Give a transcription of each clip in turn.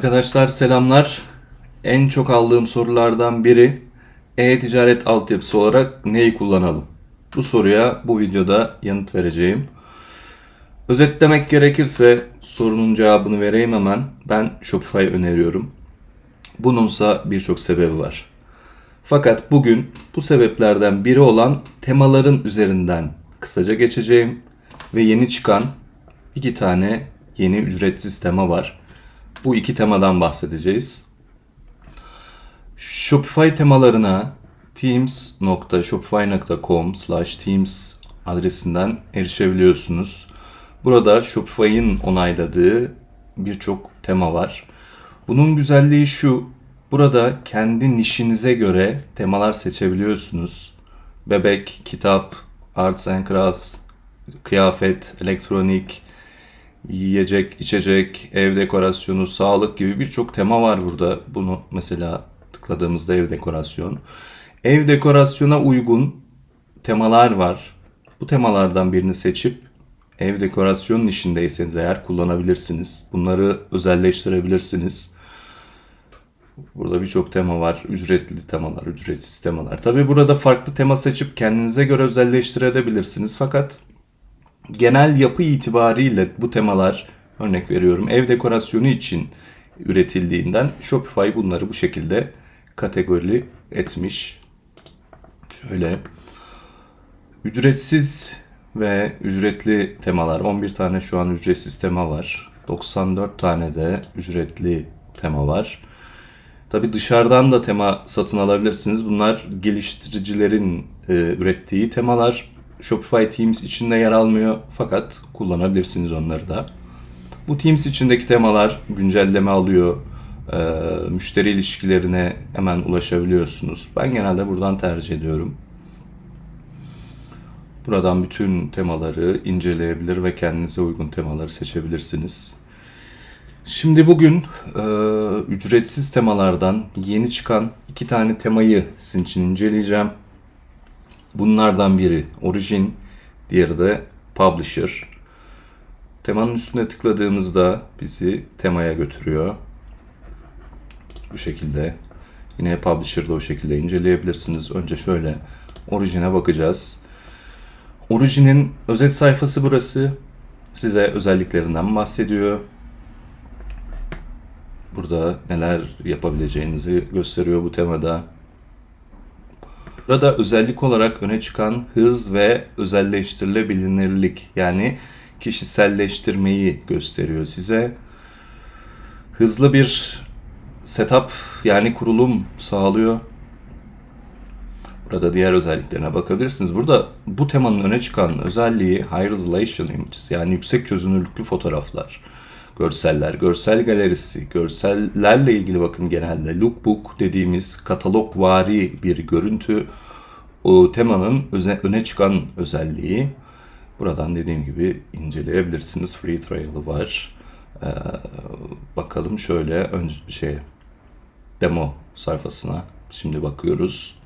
Arkadaşlar selamlar. En çok aldığım sorulardan biri e-ticaret altyapısı olarak neyi kullanalım? Bu soruya bu videoda yanıt vereceğim. Özetlemek gerekirse sorunun cevabını vereyim hemen. Ben Shopify öneriyorum. Bununsa birçok sebebi var. Fakat bugün bu sebeplerden biri olan temaların üzerinden kısaca geçeceğim ve yeni çıkan iki tane yeni ücretsiz tema var. Bu iki temadan bahsedeceğiz. Shopify temalarına teams.shopify.com slash teams adresinden erişebiliyorsunuz. Burada Shopify'ın onayladığı birçok tema var. Bunun güzelliği şu, burada kendi nişinize göre temalar seçebiliyorsunuz. Bebek, kitap, arts and crafts, kıyafet, elektronik, yiyecek, içecek, ev dekorasyonu, sağlık gibi birçok tema var burada. Bunu mesela tıkladığımızda ev dekorasyon. Ev dekorasyona uygun temalar var. Bu temalardan birini seçip ev dekorasyon işindeyseniz eğer kullanabilirsiniz. Bunları özelleştirebilirsiniz. Burada birçok tema var. Ücretli temalar, ücretsiz temalar. Tabii burada farklı tema seçip kendinize göre özelleştirebilirsiniz. Fakat genel yapı itibariyle bu temalar örnek veriyorum ev dekorasyonu için üretildiğinden Shopify bunları bu şekilde kategori etmiş. Şöyle ücretsiz ve ücretli temalar 11 tane şu an ücretsiz tema var. 94 tane de ücretli tema var. Tabi dışarıdan da tema satın alabilirsiniz. Bunlar geliştiricilerin e, ürettiği temalar. Shopify Teams içinde yer almıyor fakat kullanabilirsiniz onları da. Bu Teams içindeki temalar güncelleme alıyor. E, müşteri ilişkilerine hemen ulaşabiliyorsunuz. Ben genelde buradan tercih ediyorum. Buradan bütün temaları inceleyebilir ve kendinize uygun temaları seçebilirsiniz. Şimdi bugün e, ücretsiz temalardan yeni çıkan iki tane temayı sizin için inceleyeceğim. Bunlardan biri Origin, diğeri de Publisher. Temanın üstüne tıkladığımızda bizi temaya götürüyor. Bu şekilde. Yine Publisher'da o şekilde inceleyebilirsiniz. Önce şöyle Origin'e bakacağız. Origin'in özet sayfası burası. Size özelliklerinden bahsediyor. Burada neler yapabileceğinizi gösteriyor bu temada. Burada özellik olarak öne çıkan hız ve özelleştirilebilirlik yani kişiselleştirmeyi gösteriyor size. Hızlı bir setup yani kurulum sağlıyor. Burada diğer özelliklerine bakabilirsiniz. Burada bu temanın öne çıkan özelliği High Resolution Images yani yüksek çözünürlüklü fotoğraflar, görseller, görsel galerisi, görsellerle ilgili bakın genelde lookbook dediğimiz katalog vari bir görüntü o temanın öne çıkan özelliği. Buradan dediğim gibi inceleyebilirsiniz. Free trial'ı var. Ee, bakalım şöyle önce şey demo sayfasına şimdi bakıyoruz.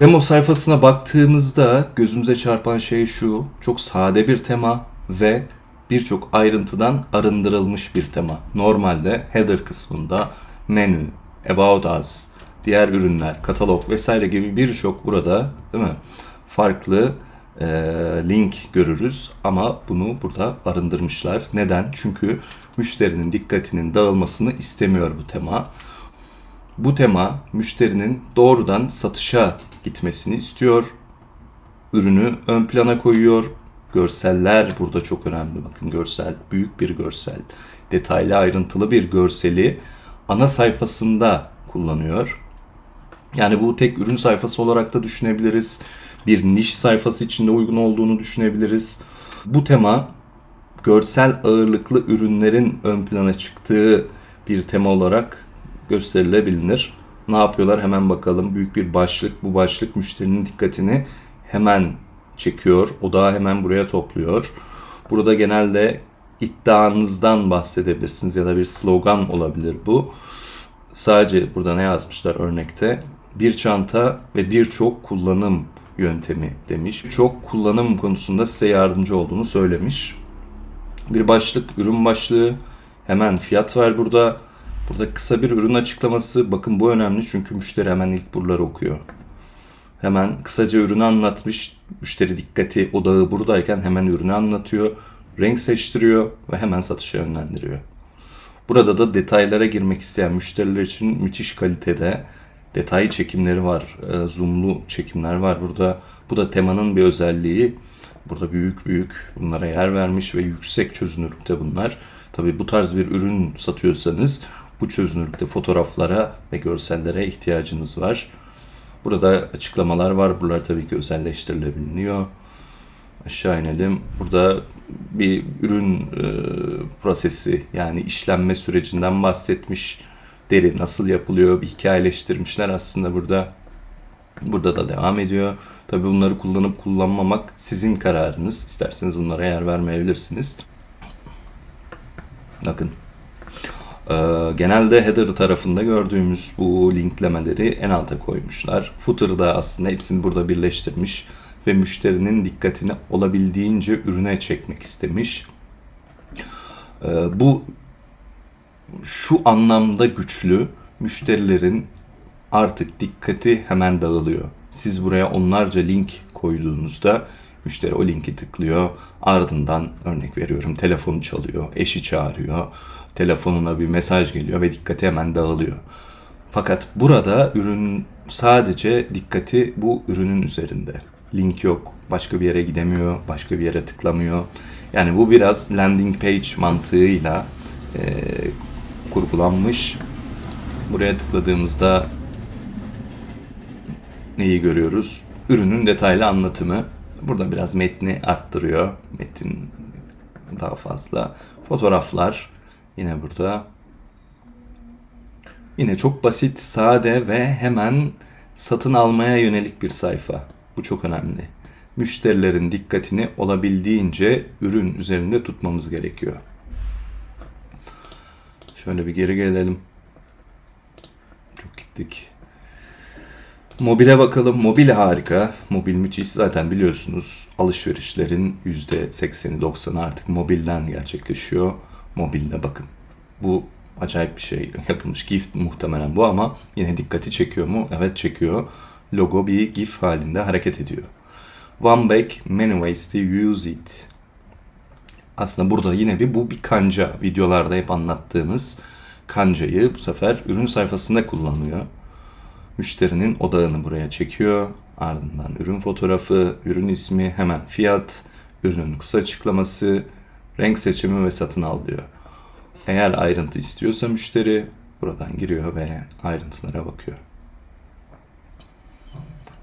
Demo sayfasına baktığımızda gözümüze çarpan şey şu. Çok sade bir tema ve birçok ayrıntıdan arındırılmış bir tema. Normalde header kısmında menü, about us, diğer ürünler, katalog vesaire gibi birçok burada değil mi? Farklı e, link görürüz ama bunu burada arındırmışlar. Neden? Çünkü müşterinin dikkatinin dağılmasını istemiyor bu tema. Bu tema müşterinin doğrudan satışa gitmesini istiyor. Ürünü ön plana koyuyor. Görseller burada çok önemli. Bakın görsel, büyük bir görsel, detaylı ayrıntılı bir görseli ana sayfasında kullanıyor. Yani bu tek ürün sayfası olarak da düşünebiliriz. Bir niş sayfası içinde uygun olduğunu düşünebiliriz. Bu tema görsel ağırlıklı ürünlerin ön plana çıktığı bir tema olarak gösterilebilir. Ne yapıyorlar hemen bakalım. Büyük bir başlık. Bu başlık müşterinin dikkatini hemen çekiyor. O da hemen buraya topluyor. Burada genelde iddianızdan bahsedebilirsiniz ya da bir slogan olabilir bu. Sadece burada ne yazmışlar örnekte? Bir çanta ve birçok kullanım yöntemi demiş. Çok kullanım konusunda size yardımcı olduğunu söylemiş. Bir başlık, ürün başlığı, Hemen fiyat var burada. Burada kısa bir ürün açıklaması. Bakın bu önemli çünkü müşteri hemen ilk buraları okuyor. Hemen kısaca ürünü anlatmış. Müşteri dikkati odağı buradayken hemen ürünü anlatıyor. Renk seçtiriyor ve hemen satışa yönlendiriyor. Burada da detaylara girmek isteyen müşteriler için müthiş kalitede detay çekimleri var. E, zoomlu çekimler var burada. Bu da temanın bir özelliği. Burada büyük büyük bunlara yer vermiş ve yüksek çözünürlükte bunlar. Tabi bu tarz bir ürün satıyorsanız bu çözünürlükte fotoğraflara ve görsellere ihtiyacınız var. Burada açıklamalar var. Buralar tabii ki özelleştirilebiliyor. Aşağı inelim. Burada bir ürün e, prosesi yani işlenme sürecinden bahsetmiş. Deri nasıl yapılıyor bir hikayeleştirmişler aslında burada. Burada da devam ediyor. Tabii bunları kullanıp kullanmamak sizin kararınız. İsterseniz bunlara yer vermeyebilirsiniz. Bakın. Ee, genelde header tarafında gördüğümüz bu linklemeleri en alta koymuşlar. Footer'da aslında hepsini burada birleştirmiş ve müşterinin dikkatini olabildiğince ürüne çekmek istemiş. Ee, bu şu anlamda güçlü. Müşterilerin artık dikkati hemen dağılıyor. Siz buraya onlarca link koyduğunuzda müşteri o linki tıklıyor. Ardından örnek veriyorum telefonu çalıyor, eşi çağırıyor, telefonuna bir mesaj geliyor ve dikkati hemen dağılıyor. Fakat burada ürün sadece dikkati bu ürünün üzerinde. Link yok, başka bir yere gidemiyor, başka bir yere tıklamıyor. Yani bu biraz landing page mantığıyla e, kurgulanmış. Buraya tıkladığımızda neyi görüyoruz? Ürünün detaylı anlatımı. Burada biraz metni arttırıyor. Metin daha fazla. Fotoğraflar yine burada. Yine çok basit, sade ve hemen satın almaya yönelik bir sayfa. Bu çok önemli. Müşterilerin dikkatini olabildiğince ürün üzerinde tutmamız gerekiyor. Şöyle bir geri gelelim. Çok gittik. Mobile bakalım. Mobil harika. Mobil müthiş. Zaten biliyorsunuz alışverişlerin %80'i 90'ı artık mobilden gerçekleşiyor. Mobilde bakın. Bu acayip bir şey yapılmış. GIF muhtemelen bu ama yine dikkati çekiyor mu? Evet çekiyor. Logo bir GIF halinde hareket ediyor. One back, many ways to use it. Aslında burada yine bir bu bir kanca. Videolarda hep anlattığımız kancayı bu sefer ürün sayfasında kullanıyor müşterinin odağını buraya çekiyor. Ardından ürün fotoğrafı, ürün ismi, hemen fiyat, ürünün kısa açıklaması, renk seçimi ve satın al diyor. Eğer ayrıntı istiyorsa müşteri buradan giriyor ve ayrıntılara bakıyor.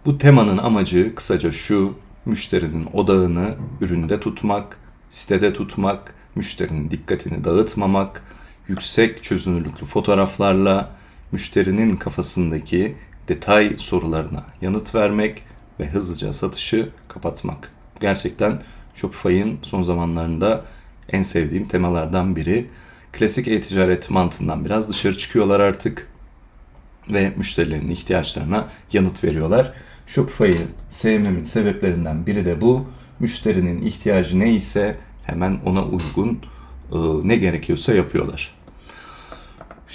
Bu temanın amacı kısaca şu, müşterinin odağını üründe tutmak, sitede tutmak, müşterinin dikkatini dağıtmamak, yüksek çözünürlüklü fotoğraflarla müşterinin kafasındaki detay sorularına yanıt vermek ve hızlıca satışı kapatmak. Gerçekten Shopify'ın son zamanlarında en sevdiğim temalardan biri. Klasik e-ticaret mantığından biraz dışarı çıkıyorlar artık ve müşterilerin ihtiyaçlarına yanıt veriyorlar. Shopify'ı sevmemin sebeplerinden biri de bu. Müşterinin ihtiyacı neyse hemen ona uygun ne gerekiyorsa yapıyorlar.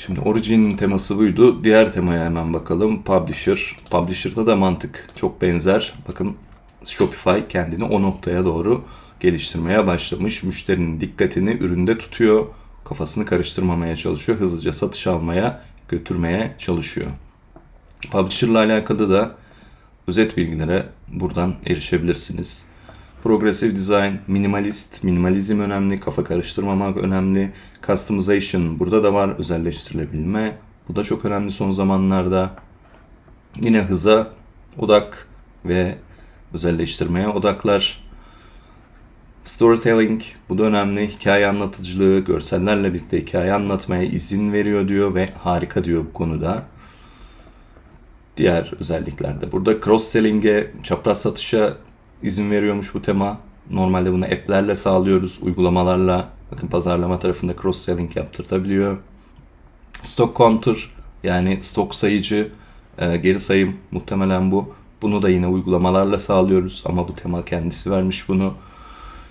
Şimdi Origin teması buydu. Diğer temaya hemen bakalım. Publisher. Publisher'da da mantık çok benzer. Bakın Shopify kendini o noktaya doğru geliştirmeye başlamış. Müşterinin dikkatini üründe tutuyor. Kafasını karıştırmamaya çalışıyor. Hızlıca satış almaya, götürmeye çalışıyor. Publisher'la alakalı da özet bilgilere buradan erişebilirsiniz. Progressive design, minimalist, minimalizm önemli, kafa karıştırmamak önemli. Customization burada da var, özelleştirilebilme. Bu da çok önemli son zamanlarda. Yine hıza odak ve özelleştirmeye odaklar. Storytelling bu da önemli. Hikaye anlatıcılığı, görsellerle birlikte hikaye anlatmaya izin veriyor diyor ve harika diyor bu konuda. Diğer özelliklerde. Burada cross-selling'e, çapraz satışa izin veriyormuş bu tema. Normalde bunu app'lerle sağlıyoruz, uygulamalarla. Bakın pazarlama tarafında cross selling yaptırtabiliyor. Stock counter yani stok sayıcı, e, geri sayım muhtemelen bu. Bunu da yine uygulamalarla sağlıyoruz ama bu tema kendisi vermiş bunu.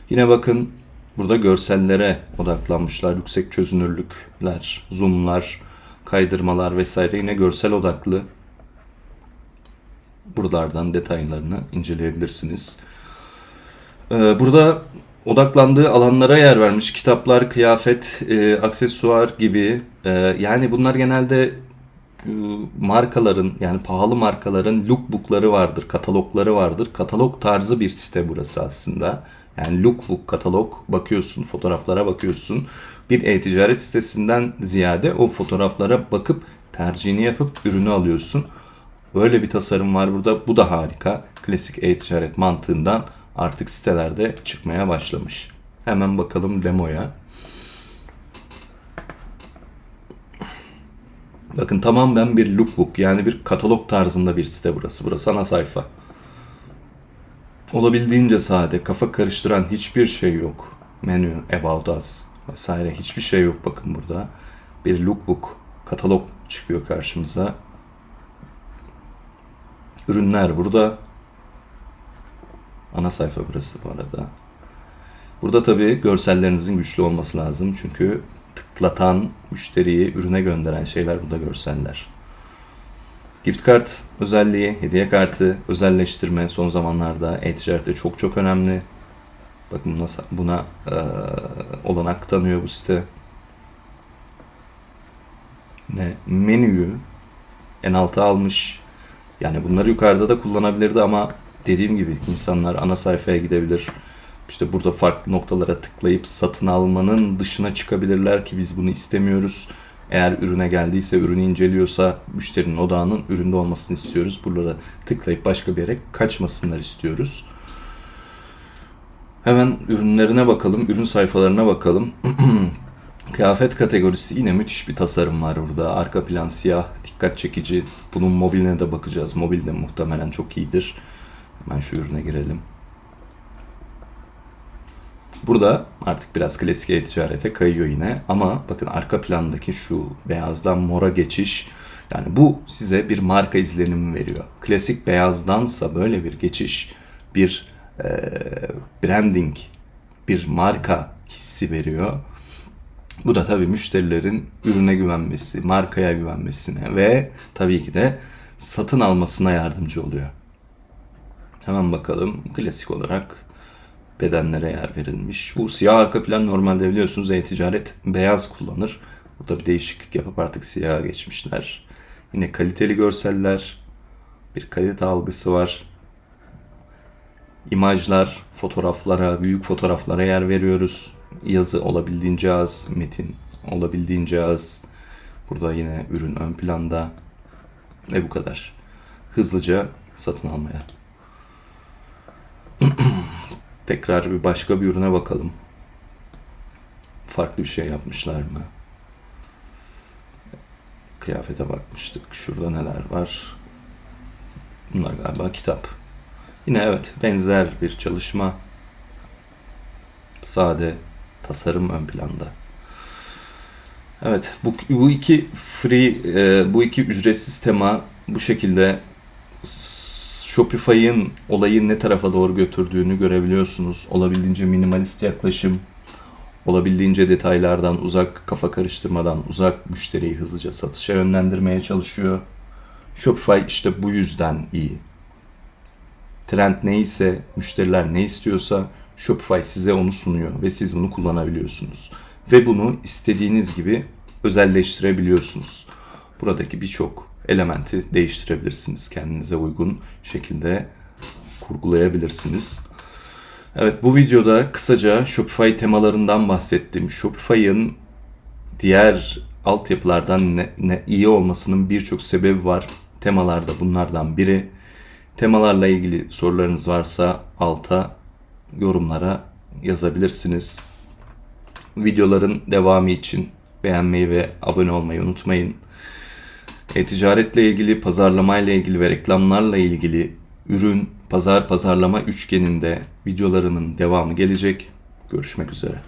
Yine bakın Burada görsellere odaklanmışlar. Yüksek çözünürlükler, zoomlar, kaydırmalar vesaire yine görsel odaklı. Buralardan detaylarını inceleyebilirsiniz. Ee, burada odaklandığı alanlara yer vermiş. Kitaplar, kıyafet, e, aksesuar gibi. E, yani bunlar genelde e, markaların yani pahalı markaların lookbookları vardır, katalogları vardır. Katalog tarzı bir site burası aslında. Yani lookbook, katalog bakıyorsun, fotoğraflara bakıyorsun. Bir e-ticaret sitesinden ziyade o fotoğraflara bakıp tercihini yapıp ürünü alıyorsun. Böyle bir tasarım var burada. Bu da harika. Klasik e-ticaret mantığından artık sitelerde çıkmaya başlamış. Hemen bakalım demoya. Bakın tamamen bir lookbook yani bir katalog tarzında bir site burası. Burası ana sayfa. Olabildiğince sade, kafa karıştıran hiçbir şey yok. Menü, about us vesaire hiçbir şey yok bakın burada. Bir lookbook, katalog çıkıyor karşımıza. Ürünler burada. Ana sayfa burası bu arada. Burada tabii görsellerinizin güçlü olması lazım. Çünkü tıklatan, müşteriyi ürüne gönderen şeyler burada görseller. Gift kart özelliği, hediye kartı, özelleştirme son zamanlarda e-ticarette çok çok önemli. Bakın buna, buna e, olanak tanıyor bu site. Ne? Menüyü en alta almış. Yani bunları yukarıda da kullanabilirdi ama dediğim gibi insanlar ana sayfaya gidebilir. İşte burada farklı noktalara tıklayıp satın almanın dışına çıkabilirler ki biz bunu istemiyoruz. Eğer ürüne geldiyse, ürünü inceliyorsa müşterinin odağının üründe olmasını istiyoruz. Buralara tıklayıp başka bir yere kaçmasınlar istiyoruz. Hemen ürünlerine bakalım, ürün sayfalarına bakalım. Kıyafet kategorisi yine müthiş bir tasarım var burada. Arka plan siyah, dikkat çekici. Bunun mobiline de bakacağız. Mobil de muhtemelen çok iyidir. Hemen şu ürüne girelim. Burada artık biraz klasik e-ticarete kayıyor yine ama bakın arka plandaki şu beyazdan mora geçiş yani bu size bir marka izlenimi veriyor. Klasik beyazdansa böyle bir geçiş bir e, branding bir marka hissi veriyor. Bu da tabii müşterilerin ürüne güvenmesi, markaya güvenmesine ve tabii ki de satın almasına yardımcı oluyor. Hemen bakalım klasik olarak bedenlere yer verilmiş. Bu siyah arka plan normalde biliyorsunuz e-ticaret beyaz kullanır. Burada bir değişiklik yapıp artık siyaha geçmişler. Yine kaliteli görseller, bir kalite algısı var. İmajlar, fotoğraflara, büyük fotoğraflara yer veriyoruz. Yazı olabildiğince az, metin olabildiğince az. Burada yine ürün ön planda ve bu kadar. Hızlıca satın almaya. Tekrar bir başka bir ürüne bakalım. Farklı bir şey yapmışlar mı? Kıyafete bakmıştık. Şurada neler var? Bunlar galiba kitap. Yine evet benzer bir çalışma. Sade tasarım ön planda. Evet bu, bu iki free e, bu iki ücretsiz tema bu şekilde Shopify'ın olayı ne tarafa doğru götürdüğünü görebiliyorsunuz. Olabildiğince minimalist yaklaşım, olabildiğince detaylardan uzak, kafa karıştırmadan uzak müşteriyi hızlıca satışa yönlendirmeye çalışıyor. Shopify işte bu yüzden iyi. Trend neyse, müşteriler ne istiyorsa Shopify size onu sunuyor ve siz bunu kullanabiliyorsunuz. Ve bunu istediğiniz gibi özelleştirebiliyorsunuz. Buradaki birçok elementi değiştirebilirsiniz. Kendinize uygun şekilde kurgulayabilirsiniz. Evet bu videoda kısaca Shopify temalarından bahsettim. Shopify'ın diğer altyapılardan ne, ne, iyi olmasının birçok sebebi var. Temalar da bunlardan biri. Temalarla ilgili sorularınız varsa alta yorumlara yazabilirsiniz. Videoların devamı için beğenmeyi ve abone olmayı unutmayın. E-ticaretle ilgili, pazarlamayla ilgili ve reklamlarla ilgili ürün, pazar, pazarlama üçgeninde videolarımın devamı gelecek. Görüşmek üzere.